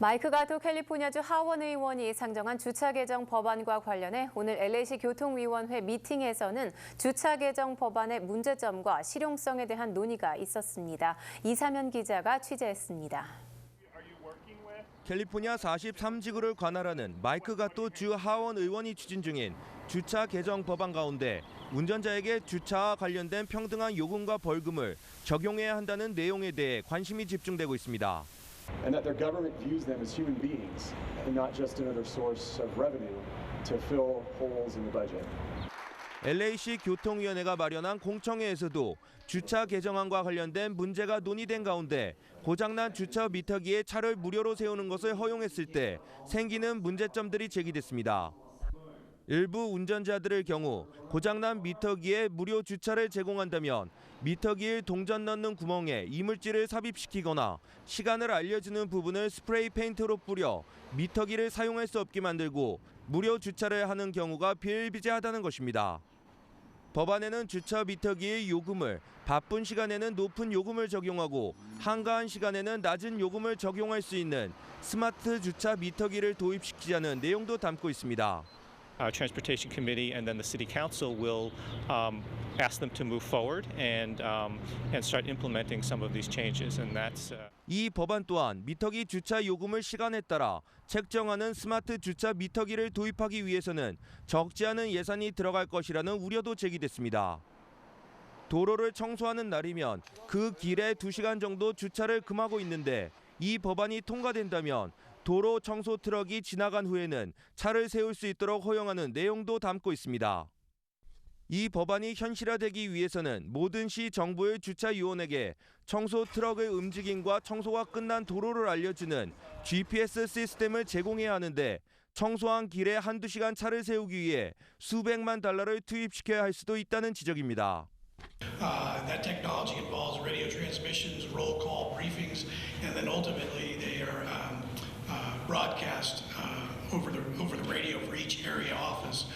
마이크 가도 캘리포니아주 하원 의원이 상정한 주차 개정 법안과 관련해 오늘 LA시 교통위원회 미팅에서는 주차 개정 법안의 문제점과 실용성에 대한 논의가 있었습니다. 이사면 기자가 취재했습니다. 캘리포니아 43지구를 관할하는 마이크 가토 주 하원 의원이 추진 중인 주차 개정 법안 가운데 운전자에게 주차와 관련된 평등한 요금과 벌금을 적용해야 한다는 내용에 대해 관심이 집중되고 있습니다. And that their government views them as human beings and not just another source of revenue to fill holes in the budget. LA시 교통위원회가 마련한 공청회에서도 주차 개정안과 관련된 문제가 논의된 가운데 고장난 주차 미터기에 차를 무료로 세우는 것을 허용했을 때 생기는 문제점들이 제기됐습니다. 일부 운전자들의 경우 고장난 미터기에 무료 주차를 제공한다면 미터기를 동전 넣는 구멍에 이물질을 삽입시키거나 시간을 알려주는 부분을 스프레이 페인트로 뿌려 미터기를 사용할 수 없게 만들고 무료 주차를 하는 경우가 비일비재하다는 것입니다. 법안에는 주차 미터기의 요금을 바쁜 시간에는 높은 요금을 적용하고 한가한 시간에는 낮은 요금을 적용할 수 있는 스마트 주차 미터기를 도입시키자는 내용도 담고 있습니다. Uh, Transportation Committee and then the City Council will um, ask them to move forward and um, and start implementing some of these changes. And that's uh, 이 법안 또한 미터기 주차 요금을 시간에 따라 책정하는 스마트 주차 미터기를 도입하기 위해서는 적지 않은 예산이 들어갈 것이라는 우려도 제기됐습니다. 도로를 청소하는 날이면 그 길에 2시간 정도 주차를 금하고 있는데 이 법안이 통과된다면 도로 청소 트럭이 지나간 후에는 차를 세울 수 있도록 허용하는 내용도 담고 있습니다. 이 법안이 현실화되기 위해서는 모든 시 정부의 주차 요원에게 청소 트럭의 움직임과 청소가 끝난 도로를 알려주는 GPS 시스템을 제공해야 하는데 청소한 길에 한두 시간 차를 세우기 위해 수백만 달러를 투입시켜야 할 수도 있다는 지적입니다. Uh, that technology involves radio transmissions, roll call briefings, and then ultimately they are um, broadcast uh, over the over the radio for each area office.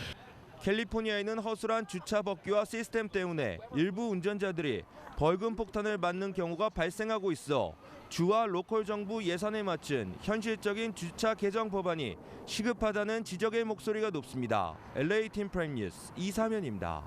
캘리포니아에는 허술한 주차 법규와 시스템 때문에 일부 운전자들이 벌금 폭탄을 맞는 경우가 발생하고 있어 주와 로컬 정부 예산에 맞춘 현실적인 주차 개정 법안이 시급하다는 지적의 목소리가 높습니다. LA 팀 프라임 뉴스 이사면입니다.